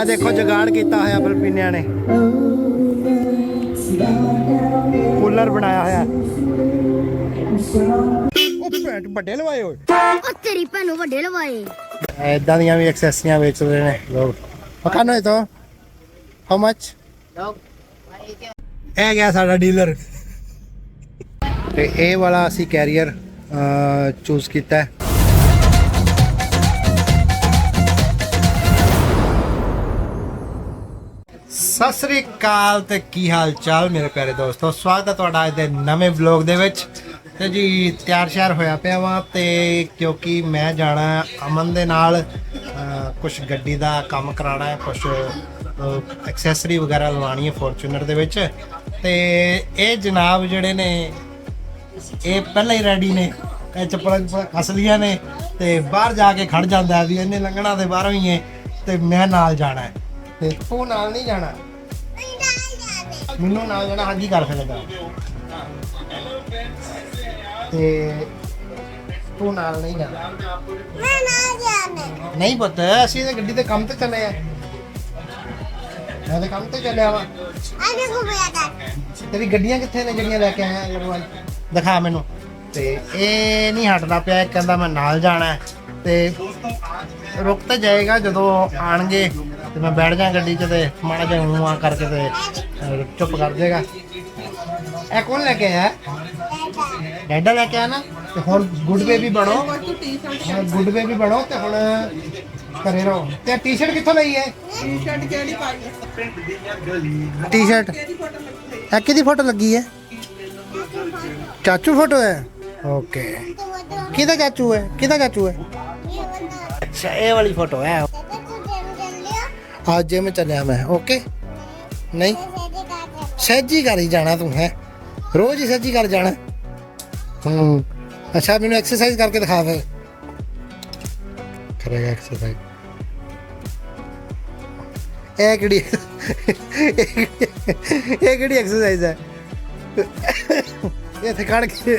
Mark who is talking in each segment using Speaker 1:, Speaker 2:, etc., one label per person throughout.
Speaker 1: ਆ ਦੇਖੋ ਜਗਾੜ ਕੀਤਾ ਹੋਇਆ ਫਿਲਪੀਨੀਆਂ ਨੇ। ਕੂਲਰ ਬਣਾਇਆ ਹੋਇਆ। ਉਹ ਪੈਂਟ ਵੱਡੇ ਲਵਾਏ ਹੋਏ
Speaker 2: ਉਹ ਤੇਰੀ ਭੈਣੂ ਵੱਡੇ ਲਵਾਏ।
Speaker 1: ਇਦਾਂ ਦੀਆਂ ਵੀ ਐਕਸੈਸਰੀਆਂ ਵੇਚਦੇ ਨੇ ਲੋਕ। ਮਕਾਨੋ ਇਹ ਤੋਂ? ਹਾਊ ਮੱਚ ਇਹ ਗਿਆ ਸਾਡਾ ਡੀਲਰ ਤੇ ਇਹ ਵਾਲਾ ਅਸੀਂ ਕੈਰੀਅਰ ਚੂਜ਼ ਕੀਤਾ ਹੈ। ਸਤਿ ਸ੍ਰੀ ਅਕਾਲ ਤੇ ਕੀ ਹਾਲ ਚਾਲ ਮੇਰੇ ਪਿਆਰੇ ਦੋਸਤੋ? ਸਵਾਗਤ ਹੈ ਤੁਹਾਡਾ ਅੱਜ ਦੇ ਨਵੇਂ ਵਲੌਗ ਦੇ ਵਿੱਚ। ਤੇ ਜੀ, ਤਿਆਰ ਸ਼ਿਆਰ ਹੋਇਆ ਪਿਆ ਵਾਂ ਤੇ ਕਿਉਂਕਿ ਮੈਂ ਜਾਣਾ ਅਮਨ ਦੇ ਨਾਲ। ਕੁਝ ਗੱਡੀ ਦਾ ਕੰਮ ਕਰਾਉਣਾ ਹੈ ਕੁਝ ਐਕਸੈਸਰੀ ਵਗੈਰਾ ਲਵਾਉਣੀ ਹੈ ਫੋਰਚੂਨਰ ਦੇ ਵਿੱਚ। ਤੇ ਇਹ ਜਨਾਬ ਜਿਹੜੇ ਨੇ, ਇਹ ਪਹਿਲਾਂ ਹੀ ਰੈਡੀ ਨੇ। ਇਹ ਚੱਪਲਾਂ ਚੁੱਪਲਾਂ ਨੇ ਤੇ ਬਾਹਰ ਜਾ ਕੇ ਖੜ ਜਾਂਦਾ ਵੀ ਇਹਨੇ ਲੰਘਣਾ ਤੇ ਬਾਹਰੋਂ ਹੀ ਹੈ ਤੇ ਮੈਂ ਨਾਲ ਜਾਣਾ ਹੈ। ਤੇ ਤੂੰ ਨਾਲ ਨਹੀਂ ਜਾਣਾ। ਮੈਨੂੰ ਨਾਲ ਜਾਣਾ ਹਾਂਜੀ ਕਰ ਫਿਰ ਲਗਾ ਤੇ ਤੂੰ ਨਾਲ ਨਹੀਂ ਜਾਣਾ।
Speaker 2: ਮੈਂ ਨਾ ਜਾਣੇ।
Speaker 1: ਨਹੀਂ ਪੁੱਤ ਅਸੀਂ ਤਾਂ ਗੱਡੀ ਤੇ ਕੰਮ ਤੇ ਚੱਲੇ ਆ। ਮੈਂ ਤਾਂ ਕੰਮ ਤੇ ਚੱਲਿਆ ਵਾ।
Speaker 2: ਆਗੇ ਘੁੰਮਿਆ ਕਰ
Speaker 1: ਤੇਰੀ ਗੱਡੀਆਂ ਕਿੱਥੇ ਨੇ ਜਿਹੜੀਆਂ ਲੈ ਕੇ ਆਇਆ ਲੜਵਾਈ ਦਿਖਾ ਮੈਨੂੰ। ਤੇ ਇਹ ਨਹੀਂ ਹਟਦਾ ਪਿਆ ਇਹ ਕਹਿੰਦਾ ਮੈਂ ਨਾਲ ਜਾਣਾ ਤੇ ਰੁਕ ਤਾਂ ਜਾਏਗਾ ਜਦੋਂ ਆਣਗੇ ਤੇ ਮੈਂ ਬੈਠ ਜਾ ਗੱਡੀ 'ਚ ਤੇ ਮਾੜਾ ਜਿਹਾ ਨੂੰ ਆ ਕਰਕੇ ਤੇ ਅਹ, ਚੁੱਪ ਕਰ ਜਾਏਗਾ। ਇਹ ਕੌਣ ਲੈ ਕੇ ਆਇਆ? ਡੈਡਾ ਲੈ ਕੇ ਆਇਆ ਨਾ? ਤੇ ਹੁਣ ਗੁੱਡ ਬੇਬੀ ਬਣੋ। ਗੁੱਡ ਬੇਬੀ ਬਣੋ ਤੇ ਹੁਣ ਘਰੇ ਰਹੋ। ਤੇ ਟੀ-ਸ਼ਰਟ ਕਿੱਥੋਂ ਲਈ ਹੈ?
Speaker 3: ਟੀ-ਸ਼ਰਟ ਕਿਹੜੀ ਪਾਈ ਹੈ?
Speaker 1: ਟੀ-ਸ਼ਰਟ ਇਹ ਕਿਹਦੀ ਫੋਟੋ ਲੱਗੀ ਹੈ? ਚਾਚੂ ਫੋਟੋ ਹੈ? ਓਕੇ ਕਿਹਦਾ ਚਾਚੂ ਹੈ? ਕਿਹਦਾ ਚਾਚੂ ਹੈ? ਅੱਛਾ ਇਹ ਵਾਲੀ ਫੋਟੋ ਹੈ। ਅੱਜ ਜਿਮ ਚੱਲਿਆ ਮੈਂ ਓਕੇ ਨਹੀਂ? ਸਹਿਜੀ ਕਰ ਹੀ ਜਾਣਾ ਤੂੰ, ਹੈ? ਰੋਜ਼ ਹੀ ਸਹਿਜੀ ਕਰ ਜਾਣਾ। ਹੂੰ। ਅੱਛਾ, ਮੈਨੂੰ ਐਕਸਰਸਾਈਜ਼ ਕਰਕੇ ਦਿਖਾ ਫਿਰ। ਕਰੇਗਾ ਐਕਸਰਸਾਈਜ਼ ਇਹ ਕਿਹੜੀ ਇਹ ਕਿਹੜੀ ਐਕਸਰਸਾਈਜ਼ ਹੈ? ਇਹ ਇੱਥੇ ਕੇ।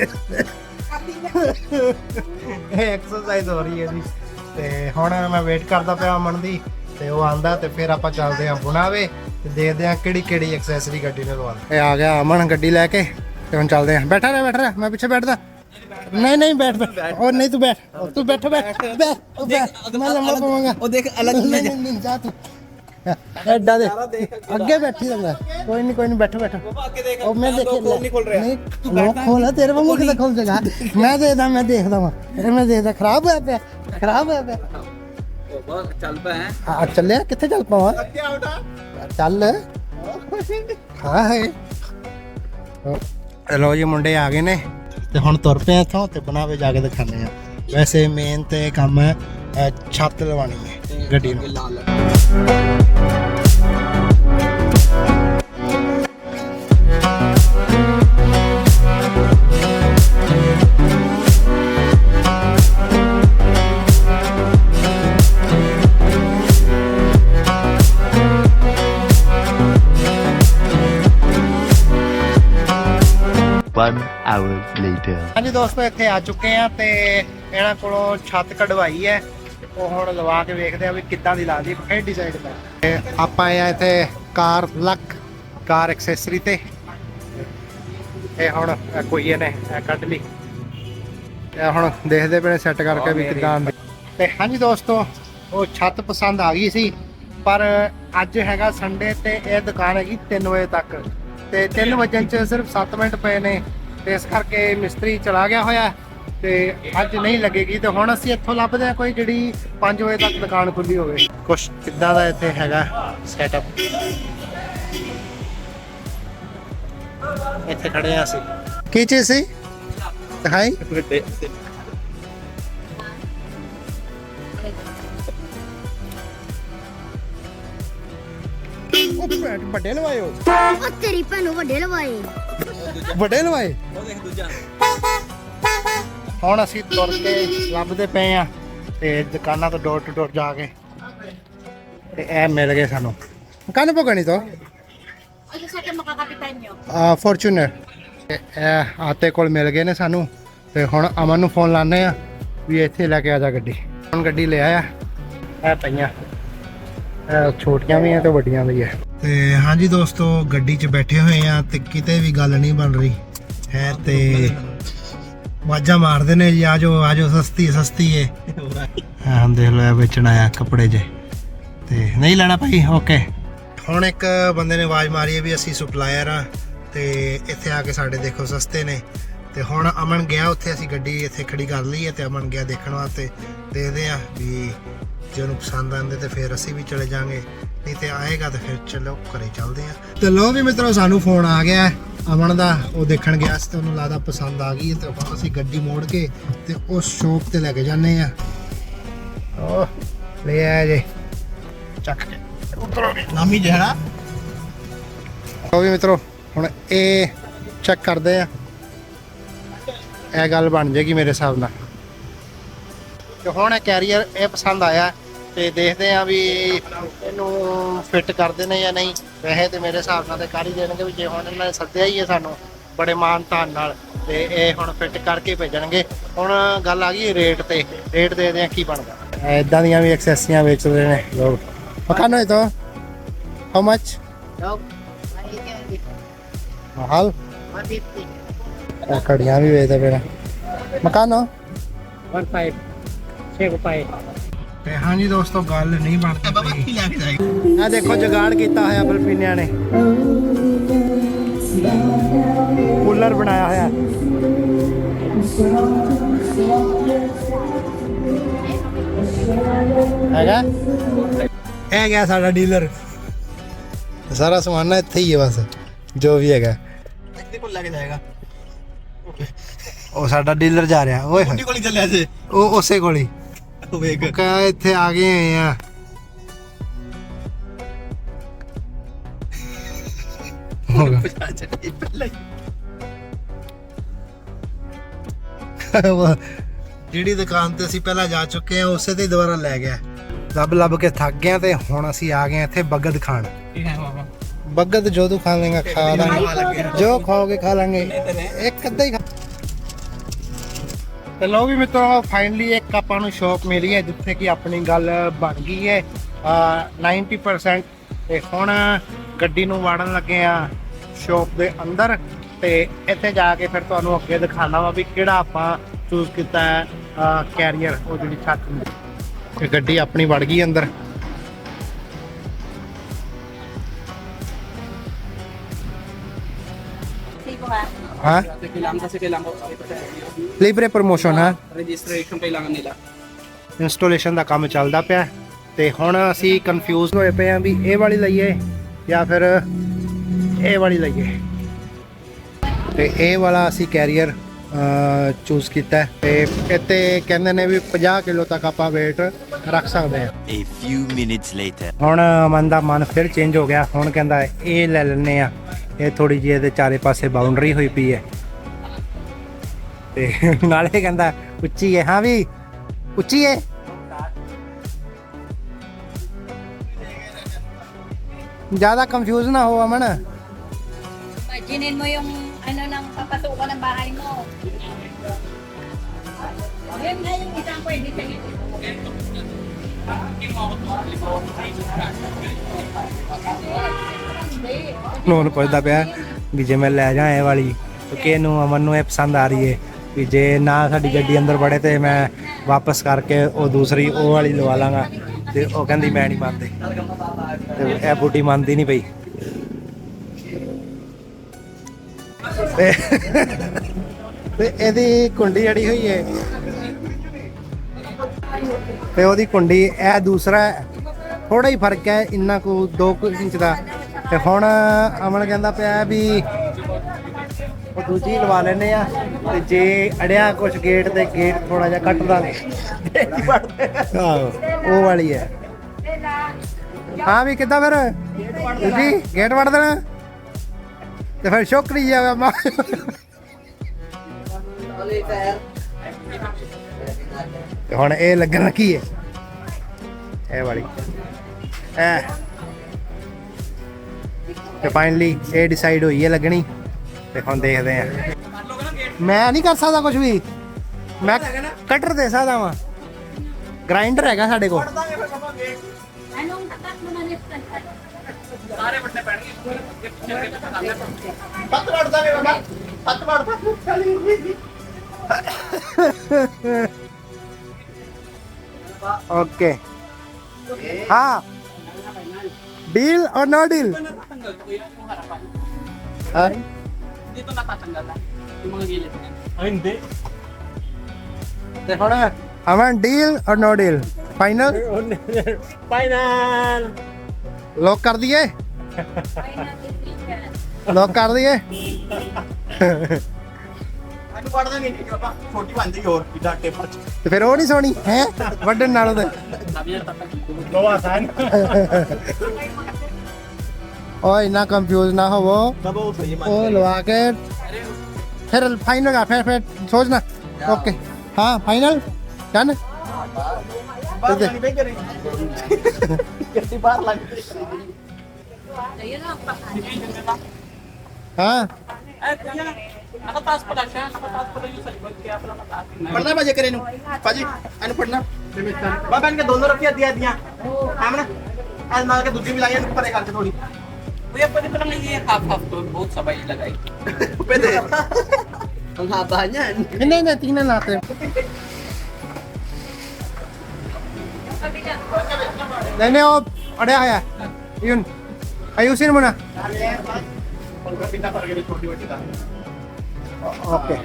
Speaker 1: ਐਕਸਰਸਾਈਜ਼ ਹੋ ਰਹੀ ਹੈ ਜੀ। ਤੇ ਹੁਣ ਮੈਂ ਵੇਟ ਕਰਦਾ ਪਿਆ ਅਮਨ ਦੀ। ਤੇ ਉਹ ਆਂਦਾ ਤੇ ਫਿਰ ਆਪਾਂ ਚੱਲਦੇ ਆਂ ਬੁਣਾਵੇ ਤੇ ਦੇਖਦੇ ਆਂ ਕਿਹੜੀ ਕਿਹੜੀ ਐਕਸੈਸਰੀ ਗੱਡੀ ਨੇ ਲਵਾਉਣੀ। ਇਹ ਆ ਗਿਆ ਅਮਨ ਗੱਡੀ ਲੈ ਕੇ ਤੇ ਹੁਣ ਚੱਲਦੇ ਆਂ। ਬੈਠਾ ਰਹਿ ਬੈਠਾ ਰਹਿ ਮੈਂ ਪਿੱਛੇ ਬੈਠਦਾ। ਨਹੀਂ ਨਹੀਂ ਬੈਠ ਬੈਠ। ਉਹ ਨਹੀਂ ਤੂੰ ਬੈਠ। ਤੂੰ ਬੈਠੋ ਬੈਠ ਬੈਠ। ਉਹ ਬੈਠ। ਮੈਂ ਲੰਮਾ ਪਵਾਂਗਾ।
Speaker 3: ਉਹ ਦੇਖ ਅਲੱਗ
Speaker 1: ਨਹੀਂ ਨਹੀਂ ਨਹੀਂ ਜਾ ਤੂੰ। ਐਡਾ ਦੇ। ਅੱਗੇ ਬੈਠੀ। ਰਹਿੰਦਾ। ਕੋਈ ਨਹੀਂ ਕੋਈ ਨਹੀਂ ਬੈਠੋ ਬੈਠੋ। ਉਹ ਮੈਂ ਦੇਖੇ
Speaker 3: ਨਹੀਂ ਖੁੱਲ ਰਿਹਾ।
Speaker 1: ਨਹੀਂ ਲੋਕ ਖੋਲ ਤੇਰੇ ਵਾਂਗੂ ਕਿਤੇ ਖੁੱਲ ਜਾਏਗਾ ਮੈਂ ਦੇਖਦਾ ਮੈਂ ਦੇਖਦਾ ਵਾਂ। ਇਹ ਮੈਂ ਦੇਖਦਾ ਖਰਾਬ ਹੋਇਆ ਪਿਆ। ਖਰਾਬ ਹੋਇਆ ਪਿਆ।
Speaker 3: ਚੱਲ ਹੈ।
Speaker 1: ਚੱਲਿਆ? ਕਿੱਥੇ ਚੱਲ ਪਾਵਾਂ ਚੱਲ। ਹਾਂ ਹੈ ਲੋ ਜੀ ਮੁੰਡੇ ਆ ਗਏ ਨੇ। ਤੇ ਹੁਣ ਤੁਰ ਪਏ ਇੱਥੋਂ ਤੇ ਬਣਾਵੇ ਜਾ ਕੇ ਦਿਖਾਣੇ ਆ। ਵੈਸੇ ਮੇਨ ਤੇ ਕੰਮ ਹੈ ਛੱਤ ਲਵਾਣੀ ਹੈ ਗੱਡੀ ਨੂੰ।
Speaker 4: Later.
Speaker 1: ਹਾਂਜੀ ਦੋਸਤੋ ਇੱਥੇ ਆ ਚੁੱਕੇ ਆ ਤੇ ਇਹਨਾਂ ਕੋਲੋਂ ਛੱਤ ਕਢਵਾਈ ਹੈ। ਉਹ ਹੁਣ ਲਵਾ ਕੇ ਵੇਖਦੇ ਆ ਵੀ ਕਿੱਦਾਂ ਦੀ ਲੱਗਦੀ ਫਿਰ ਡਿਸਾਈਡ ਕਰ ਆਪਾਂ ਆਏ ਆ ਇੱਥੇ ਕਾਰ ਲੱਕ ਕਾਰ ਐਕਸੈਸਰੀ ਤੇ। ਇਹ ਹੁਣ ਕੋਈ ਇਹਨੇ ਇਹ ਕੱਢ ਲਈ। ਇਹ ਹੁਣ ਦੇਖਦੇ ਪਏ ਸੈੱਟ ਕਰਕੇ ਵੀ ਕਿੱਦਾਂ ਆਉਂਦੀ ਤੇ ਹਾਂਜੀ ਦੋਸਤੋ ਉਹ ਛੱਤ ਪਸੰਦ ਆ ਗਈ ਸੀ ਪਰ ਅੱਜ ਹੈਗਾ ਸੰਡੇ ਤੇ ਇਹ ਦੁਕਾਨ ਹੈਗੀ 3 ਵਜੇ ਤੱਕ। ਤੇ 3 ਵਜੇ ਚ ਸਿਰਫ 7 ਮਿੰਟ ਪਏ ਨੇ। ਤੇ ਇਸ ਕਰਕੇ ਮਿਸਤਰੀ ਚਲਾ ਗਿਆ ਹੋਇਆ ਤੇ ਅੱਜ ਨਹੀਂ ਲੱਗੇਗੀ ਤੇ ਹੁਣ ਅਸੀਂ ਇੱਥੋਂ ਲੱਭਦੇ ਆ ਕੋਈ ਜਿਹੜੀ 5 ਵਜੇ ਤੱਕ ਦੁਕਾਨ ਖੁੱਲੀ ਹੋਵੇ। ਕੁਛ ਕਿੱਦਾਂ ਦਾ ਇੱਥੇ ਹੈਗਾ ਸੈਟਅਪ ਇੱਥੇ ਖੜੇ ਆ ਅਸੀਂ। ਕੀ ਚੀਜ਼ ਸੀ? ਦਿਖਾਈ। ਉਹ ਪੈਂਟ ਵੱਡੇ ਲਵਾਏ ਹੋ।
Speaker 2: ਉਹ ਤੇਰੀ ਭੈਣੂ ਵੱਡੇ ਲਵਾਏ।
Speaker 1: ਵੱਡੇ ਲਵਾਏ
Speaker 3: ਉਹ ਦੇਖ ਦੂਜਾ।
Speaker 1: ਹੁਣ ਅਸੀਂ ਤੁਰ ਕੇ ਲੱਭਦੇ ਪਏ ਆ ਤੇ ਦੁਕਾਨਾਂ ਤੋਂ ਡੋਰ ਟੂ ਡੋਰ ਜਾ ਕੇ। ਤੇ ਇਹ ਮਿਲ ਗਏ ਸਾਨੂੰ। ਕੰਨ ਪਕਣੀ ਤੋਂ? ਆ ਫੋਰਚੂਨਰ ਇਹ ਆਤੇ ਕੋਲ ਮਿਲ ਗਏ ਨੇ ਸਾਨੂੰ। ਤੇ ਹੁਣ ਅਮਨ ਨੂੰ ਫੋਨ ਲਾਣੇ ਆ ਵੀ ਇੱਥੇ ਲੈ ਕੇ ਆ ਜਾ ਗੱਡੀ। ਹੁਣ ਗੱਡੀ ਲੈ ਆਇਆ। ਇਹ ਪਈਆਂ। ਅਹ ਛੋਟੀਆਂ ਵੀ ਆ ਤੇ ਵੱਡੀਆਂ ਵੀ ਆ। ਤੇ ਹਾਂਜੀ ਦੋਸਤੋ, ਗੱਡੀ 'ਚ ਬੈਠੇ ਹੋਏ ਆ ਤੇ ਕਿਤੇ ਵੀ ਗੱਲ ਨਹੀਂ ਬਣ ਰਹੀ। ਹੈ ਤੇ ਵਾਜਾਂ ਮਾਰਦੇ ਨੇ ਜੀ, ਆਜੋ ਆਜੋ, ਸਸਤੀ ਸਸਤੀ ਏ। ਹਾਂ ਦੇਖ ਲਓ ਵੇਚਣ ਆਇਆ ਕੱਪੜੇ ਜੇ। ਤੇ ਨਹੀਂ ਲੈਣਾ ਭਾਈ ਓਕੇ ਹੁਣ ਇੱਕ ਬੰਦੇ ਨੇ ਆਵਾਜ਼ ਮਾਰੀ ਵੀ ਅਸੀਂ ਸਪਲਾਇਰ ਆ ਤੇ ਇੱਥੇ ਆ ਕੇ ਸਾਡੇ ਦੇਖੋ ਸਸਤੇ ਨੇ। ਤੇ ਹੁਣ ਅਮਨ ਗਿਆ ਉੱਥੇ, ਅਸੀਂ ਗੱਡੀ ਇੱਥੇ ਖੜੀ ਕਰ ਲਈ ਹੈ ਤੇ ਅਮਨ ਗਿਆ ਦੇਖਣ ਵਾਸਤੇ। ਦੇਖਦੇ ਆ ਵੀ ਜੇ ਉਹਨੂੰ ਪਸੰਦ ਆਉਂਦੇ ਤੇ ਫਿਰ ਅਸੀਂ ਵੀ ਚਲੇ ਜਾਾਂਗੇ ਨਹੀਂ ਤੇ ਆਏਗਾ ਤੇ ਫਿਰ ਚਲੋ ਘਰੇ ਚੱਲਦੇ ਆ। ਤੇ ਲੋ ਵੀ ਮਿੱਤਰੋ, ਸਾਨੂੰ ਫੋਨ ਆ ਗਿਆ ਅਮਨ ਦਾ, ਉਹ ਦੇਖਣ ਗਿਆ ਸੀ ਤੇ ਉਹਨੂੰ ਲੱਗਦਾ ਪਸੰਦ ਆ ਗਈ ਤੇ ਅਸੀਂ ਗੱਡੀ ਮੋੜ ਕੇ ਤੇ ਉਸ ਸ਼ੋਪ ਤੇ ਲੈ ਕੇ ਜਾਂਦੇ ਆ ਓ ਲੈ ਆ ਜੇ। ਚੱਕ ਕੇ। ਉਤਰੋ ਨਾਮੀ ਜਿਹੜਾ ਉਹ ਵੀ ਮਿੱਤਰੋ, ਹੁਣ ਇਹ ਚੈੱਕ ਕਰਦੇ ਆ। ਇਹ ਗੱਲ ਬਣ ਜਾਏਗੀ ਮੇਰੇ ਹਿਸਾਬ ਨਾਲ। ਤੇ ਹੁਣ ਇਹ ਕੈਰੀਅਰ ਇਹ ਪਸੰਦ ਆਇਆ। ਤੇ ਦੇਖਦੇ ਆ ਵੀ ਇਹਨੂੰ ਫਿੱਟ ਕਰਦੇ ਨੇ ਜਾਂ ਨਹੀਂ। ਵੈਸੇ ਤੇ ਮੇਰੇ ਹਿਸਾਬ ਨਾਲ ਤੇ ਕਰ ਹੀ ਦੇਣਗੇ ਵੀ ਜੇ ਹੁਣ ਇਹਨਾਂ ਨੇ ਸੱਦਿਆ ਹੀ ਹੈ ਸਾਨੂੰ ਬੜੇ ਮਾਨ ਤਾਨ ਨਾਲ ਤੇ ਇਹ ਹੁਣ ਫਿੱਟ ਕਰਕੇ ਭੇਜਣਗੇ। ਹੁਣ ਗੱਲ ਆ ਗਈ ਰੇਟ ਤੇ। ਰੇਟ ਦੇਖਦੇ ਆ ਕੀ ਬਣਦਾ। ਇਦਾਂ ਦੀਆਂ ਵੀ ਐਕਸੈਸਰੀਆਂ ਵੇਚਦੇ ਨੇ ਲੋਕ। ਮਕਾਨੋ ਇਹ ਤਾਂ। ਹਾਊ ਮੱਚ ਮਹਾਲ ਘੜੀਆਂ ਵੀ ਵੇਚਦੇ ਨੇ। ਮਕਾਨੋ
Speaker 3: 15 6 ਰੁਪਏ
Speaker 1: ਤੇ ਹਾਂਜੀ ਦੋਸਤੋ ਗੱਲ ਨਹੀਂ ਬਣਦੀ ਪਈ। ਆ ਦੇਖੋ ਜਗਾੜ ਕੀਤਾ ਹੋਇਆ ਬਲਫੀਨਿਆਂ ਨੇ। ਕੂਲਰ ਬਣਾਇਆ ਹੋਇਆ। ਹੈਗਾ? ਇਹ ਗਿਆ ਸਾਡਾ ਡੀਲਰ। ਸਾਰਾ ਸਮਾਨ ਨਾ ਇੱਥੇ ਹੀ ਹੈ ਬਸ ਜੋ ਵੀ ਹੈਗਾ।
Speaker 3: ਇੱਥੇ ਕੋਲ ਲੱਗ ਜਾਏਗਾ।
Speaker 1: ਉਹ ਸਾਡਾ ਡੀਲਰ ਜਾ ਰਿਹਾ। ਓਏ ਹੋਏ।
Speaker 3: ਕੁੰਡੀ ਕੋਲ ਹੀ ਚੱਲਿਆ ਸੀ।
Speaker 1: ਉਹ ਉਸੇ ਕੋਲ ਹੀ।
Speaker 3: ਵੇਖ।
Speaker 1: ਕਹਿੰਦਾ ਇੱਥੇ ਆ ਗਏ ਆ।
Speaker 3: ਪਹਿਲਾਂ
Speaker 1: ਉਹ ਜਿਹੜੀ ਦੁਕਾਨ ਤੇ ਅਸੀਂ ਪਹਿਲਾਂ ਜਾ ਚੁੱਕੇ ਆ ਉਸੇ ਤੇ ਦੁਬਾਰਾ ਲੈ ਗਿਆ। ਲੱਭ ਲੱਭ ਕੇ ਥੱਕ ਗਿਆ ਤੇ ਹੁਣ ਅਸੀਂ ਆ ਗਏ ਇੱਥੇ ਬਗਦ ਖਾਣ।
Speaker 3: ਕੀ
Speaker 1: ਬਗਦ ਜੋ ਤੂੰ ਖਾ ਲੇਗਾ। ਖਾ ਲਾਂਗੇ ਜੋ ਖਾਓਗੇ ਖਾ ਲਾਂਗੇ। ਇੱਕ ਅੱਧਾ ਹੀ ਤੇ ਲੋ ਵੀ ਮਿੱਤਰੋ ਫਾਈਨਲੀ ਇੱਕ ਆਪਾਂ ਨੂੰ ਸ਼ੌਪ ਮਿਲੀ ਹੈ, ਜਿੱਥੇ ਕਿ ਆਪਣੀ ਗੱਲ ਬਣ ਗਈ ਹੈ। ਅਹ 90% ਤੇ ਹੁਣ ਗੱਡੀ ਨੂੰ ਵਾੜਨ ਲੱਗੇ ਆ ਸ਼ੌਪ ਦੇ ਅੰਦਰ ਤੇ ਇੱਥੇ ਜਾ ਕੇ ਫਿਰ ਤੁਹਾਨੂੰ ਅੱਗੇ ਦਿਖਾਣਾ ਵਾ ਵੀ ਕਿਹੜਾ ਆਪਾਂ ਚੂਜ਼ ਕੀਤਾ ਹੈ ਕੈਰੀਅਰ ਉਹ ਜਿਹੜੀ ਛੱਤ ਹੁੰਦੀ। ਤੇ ਗੱਡੀ ਆਪਣੀ ਵੜ ਗਈ ਅੰਦਰ। ਹਾਂ
Speaker 3: Kasi kailangan kasi kailangan ko
Speaker 1: ਲਿਬਰੇ ਪ੍ਰੋਮੋਸ਼ਨ ਹੈ
Speaker 3: registration kailangan nila.
Speaker 1: ਇੰਸਟਾਲੇਸ਼ਨ ਦਾ ਕੰਮ ਚੱਲਦਾ ਪਿਆ ਤੇ ਹੁਣ ਅਸੀਂ ਕਨਫਿਊਜ਼ ਹੋਏ ਪਏ ਆ ਵੀ ਇਹ ਵਾਲੀ ਲਈਏ ਜਾਂ ਫਿਰ ਇਹ ਵਾਲੀ ਲਈਏ ਤੇ ਇਹ ਵਾਲਾ ਅਸੀਂ ਕੈਰੀਅਰ ਚੂਜ਼ ਕੀਤਾ ਹੈ ਤੇ ਇੱਥੇ ਕਹਿੰਦੇ ਨੇ ਵੀ 50 ਕਿਲੋ ਤੱਕ ਆਪਾਂ weight ਰੱਖ ਸਕਦੇ ਆ
Speaker 4: A few minutes later.
Speaker 1: ਹੁਣ ਅਮਨ ਦਾ ਮਨ ਫਿਰ ਚੇਂਜ ਹੋ ਗਿਆ ਹੁਣ ਕਹਿੰਦਾ ਇਹ ਲੈ ਲੈਨੇ ਆ ਇਹ ਥੋੜੀ ਜਿਹੀ ਇਹਦੇ ਚਾਰੇ ਪਾਸੇ ਬਾਉਂਡਰੀ ਹੋਈ ਪਈ ਹੈ ਤੇ ਨਾਲੇ ਕਹਿੰਦਾ ਉੱਚੀ ਹੈ ਹਾਂ ਵੀ ਉੱਚੀ ਹੈ ਜ਼ਿਆਦਾ ਕੰਫਿਊਜ਼ ਨਾ ਹੋ ਅਮਨ
Speaker 5: Imaginein mo yung ano ng papasukan ng bahay mo. Yun na yung isang pwede sa
Speaker 1: ਨੂੰ ਪੁੱਛਦਾ ਪਿਆ ਵੀ ਜੇ ਮੈਂ ਲੈ ਜਾ ਇਹ ਵਾਲੀ ਕਿਉਂਕਿ ਇਹਨੂੰ ਅਮਨ ਨੂੰ ਇਹ ਪਸੰਦ ਆ ਰਹੀ ਹੈ ਵੀ ਜੇ ਨਾ ਸਾਡੀ ਗੱਡੀ ਅੰਦਰ ਵੜੇ ਤੇ ਮੈਂ ਵਾਪਸ ਕਰਕੇ ਉਹ ਦੂਸਰੀ ਉਹ ਵਾਲੀ ਲਵਾ ਲਾਂਗਾ। ਤੇ ਉਹ ਕਹਿੰਦੀ, ਮੈਂ ਨਹੀਂ ਮੰਨਦੀ। ਤੇ ਇਹ ਬੁੱਢੀ ਮੰਨਦੀ ਨਹੀਂ ਪਈ। ਤੇ ਤੇ ਇਹਦੀ ਕੁੰਡੀ ਜੜੀ ਹੋਈ ਹੈ ਤੇ ਉਹਦੀ ਕੁੰਡੀ, ਇਹ ਦੂਸਰਾ ਥੋੜਾ ਹੀ ਫ਼ਰਕ ਹੈ, ਇੰਨਾ ਕੁ 2 ਇੰਚ ਦਾ। ਤੇ ਹੁਣ ਅਮਨ ਕਹਿੰਦਾ ਪਿਆ ਵੀ ਉਹ ਦੂਜੀ ਲਵਾ ਲੈਨੇ ਆ, ਤੇ ਜੇ ਅੜਿਆ ਕੁਝ ਗੇਟ ਤੇ ਗੇਟ ਥੋੜਾ ਜਿਹਾ ਕੱਟ ਦਾਂਗੇ। ਆਹੋ, ਉਹ ਵਾਲੀ ਹੈ। ਹਾਂ ਵੀ ਕਿੱਦਾਂ ਫਿਰ? ਜੀ ਗੇਟ ਵੜ ਦੇਣਾ। ਤੇ ਫਿਰ ਸ਼ੋਕਰੀ ਆ ਮਾ ਹੁਣ ਇਹ ਲੱਗਣ ਲੱਗੀ ਹੈ। ਇਹ ਵਾਲੀ। ਐ। ਤੇ ਫਾਈਨਲੀ ਇਹ ਡਿਸਾਈਡ ਹੋਈ ਹੈ ਲੱਗਣੀ ਤੇ ਹੁਣ ਦੇਖਦੇ ਆ ਮੈਂ ਨਹੀਂ ਕਰ ਸਕਦਾ ਕੁਝ ਵੀ ਮੈਂ ਕਟਰ ਦੇ ਸਕਦਾ ਵਾਂ ਗ੍ਰਾਈਂਡਰ ਹੈਗਾ ਸਾਡੇ ਕੋਲ
Speaker 5: Anong tatak mo na liftan?
Speaker 3: ਸਾਰੇ ਵੱਡੇ ਪੈਣਗੇ ਗਿਫਟ ਕਰਕੇ ਪਤਾ ਲੱਗ
Speaker 1: ਪੱਤ ਵੜਦਾ ਵੇ ਬਾਬਾ ਪੱਤ ਵੜਦਾ ओके हाँ डील और no deal
Speaker 3: yung harapan. Dito natatanggal na. Yung mga gilid.
Speaker 1: ਨੋ ਲੋਕ ਕਰ ਦਈਏ
Speaker 5: Final decision.
Speaker 1: ਲੋਕ ਕਰ ਦਈਏ
Speaker 6: ਇਹਨੂੰ ਕੱਢ ਦਾਂਗੇ ਨਹੀਂ ਆਪਾਂ ਛੋਟੀ ਬਣ ਜਾਈ ਹੋਰ ਇਦਾਂ ਟੇਪਰ ਚ
Speaker 1: ਤੇ ਫਿਰ ਉਹ ਨਹੀਂ ਸੋਣੀ ਹੈ ਵੱਡਣ ਨਾਲੋਂ.
Speaker 6: ਦੋ ਆਸਾਨ
Speaker 1: ਓਏ ਨਾ ਕੰਫਿਊਜ਼ ਨਾ ਹੋਵੋ
Speaker 6: ਤਬ ਉਹ ਸਹੀ
Speaker 1: ਉਹ ਲਵਾ ਕੇ ਫਿਰ ਫਾਈਨਲ ਕਰ ਫਿਰ ਫਿਰ ਸੋਚਣਾ ਓਕੇ ਹਾਂ ਫਾਈਨਲ ਡਨ
Speaker 6: ਬਾਹਰ ਨਹੀਂ ਬਈ ਕਰੇ ਕਿੱਥੇ ਬਾਹਰ ਲੱਗ
Speaker 5: Ayun lang, pa.
Speaker 1: ਹਾਂ
Speaker 3: Eh, kuya, nakataas pala siya. Nakataas pala yung sa likod. Kaya pala mataas.
Speaker 6: पढ़ना बाजे करे नु पाजी अनु पढ़ना बाबा इनके दोनों रखिया दिया दिया हम ना आज मार के दूसरी मिलाई है ऊपर एक आके थोड़ी
Speaker 3: Kuya, pwede ba lang i-half-half to both sabay ilagay?
Speaker 6: Pwede.
Speaker 3: Ang haba niyan.
Speaker 1: Hindi, hindi. Tingnan natin. Nene, oh, o. Oreha kaya. Yun. Ayusin mo na.
Speaker 6: Okay.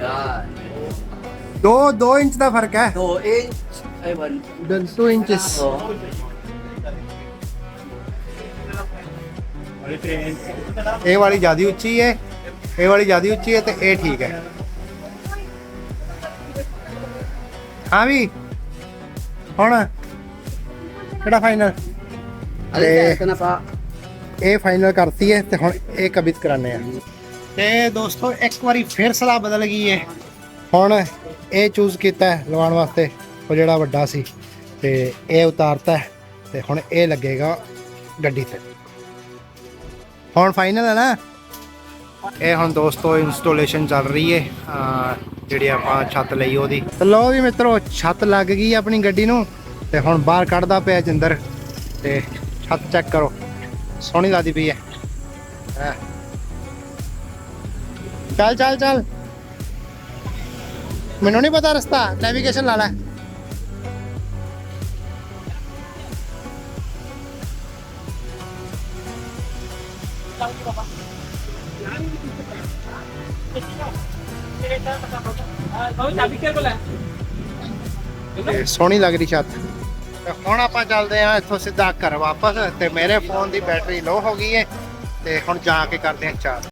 Speaker 6: Do, do inch
Speaker 1: na farka. 2
Speaker 3: inch. Ay, 1.
Speaker 1: Doon, inches. Oo. ਇਹ ਵਾਲੀ ਜ਼ਿਆਦਾ ਉੱਚੀ ਹੈ ਇਹ ਵਾਲੀ ਜ਼ਿਆਦਾ ਉੱਚੀ ਹੈ ਤੇ ਇਹ ਠੀਕ ਹੈ ਹਾਂ ਵੀ ਹੁਣ ਕਿਹੜਾ ਫਾਈਨਲ
Speaker 3: pa.
Speaker 1: ਇਹ ਫਾਈਨਲ ਕਰਤੀ ਹੈ ਤੇ ਹੁਣ ਇਹ ਕਬਿਤ ਕਰਾਣੇ ਆ। ਤੇ ਦੋਸਤੋ ਇੱਕ ਵਾਰੀ ਫੇਰ ਸਲਾਹ ਬਦਲ ਗਈ ਹੈ ਹੁਣ ਇਹ ਚੂਜ਼ ਕੀਤਾ ਹੈ ਲਵਾਉਣ ਵਾਸਤੇ ਉਹ ਜਿਹੜਾ ਵੱਡਾ ਸੀ ਤੇ ਇਹ ਉਤਾਰਤਾ ਹੈ ਤੇ ਹੁਣ ਇਹ ਲੱਗੇਗਾ ਗੱਡੀ ਤੇ। ਹੁਣ ਫਾਈਨਲ ਹੈ ਨਾ? ਇਹ ਹੁਣ ਦੋਸਤੋ ਇੰਸਟਾਲੇਸ਼ਨ ਚੱਲ ਰਹੀ ਹੈ ਜਿਹੜੀ ਆਪਾਂ ਛੱਤ ਲਈ ਉਹਦੀ। ਤੇ ਲੋ ਵੀ ਮਿੱਤਰੋ ਛੱਤ ਲੱਗ ਗਈ ਆਪਣੀ ਗੱਡੀ ਨੂੰ ਤੇ ਹੁਣ ਬਾਹਰ ਕੱਢਦਾ ਪਿਆ ਜਿੰਦਰ ਤੇ ਛੱਤ ਚੈੱਕ ਕਰੋ। ਸੋਹਣੀ ਲੱਗਦੀ ਪਈ ਹੈਂ। ਚੱਲ ਚੱਲ ਚੱਲ। ਮੈਨੂੰ ਨਹੀਂ ਪਤਾ ਰਸਤਾ ਨੈਵੀਗੇਸ਼ਨ ਲਾ ਲੈ।
Speaker 3: Oh, sabi ka pala.
Speaker 1: ਤੇ ਸੋਹਣੀ ਲੱਗਦੀ ਰਹੀ ਛੱਤ ਤੇ ਹੁਣ ਆਪਾਂ ਚੱਲਦੇ ਆ ਇੱਥੋਂ ਸਿੱਧਾ ਘਰ ਵਾਪਸ ਤੇ ਮੇਰੇ ਫੋਨ ਦੀ ਬੈਟਰੀ ਲੋ ਹੋ ਗਈ ਹੈ ਤੇ ਹੁਣ ਜਾ ਕੇ ਕਰਦੇ ਆ ਚਾਰਜ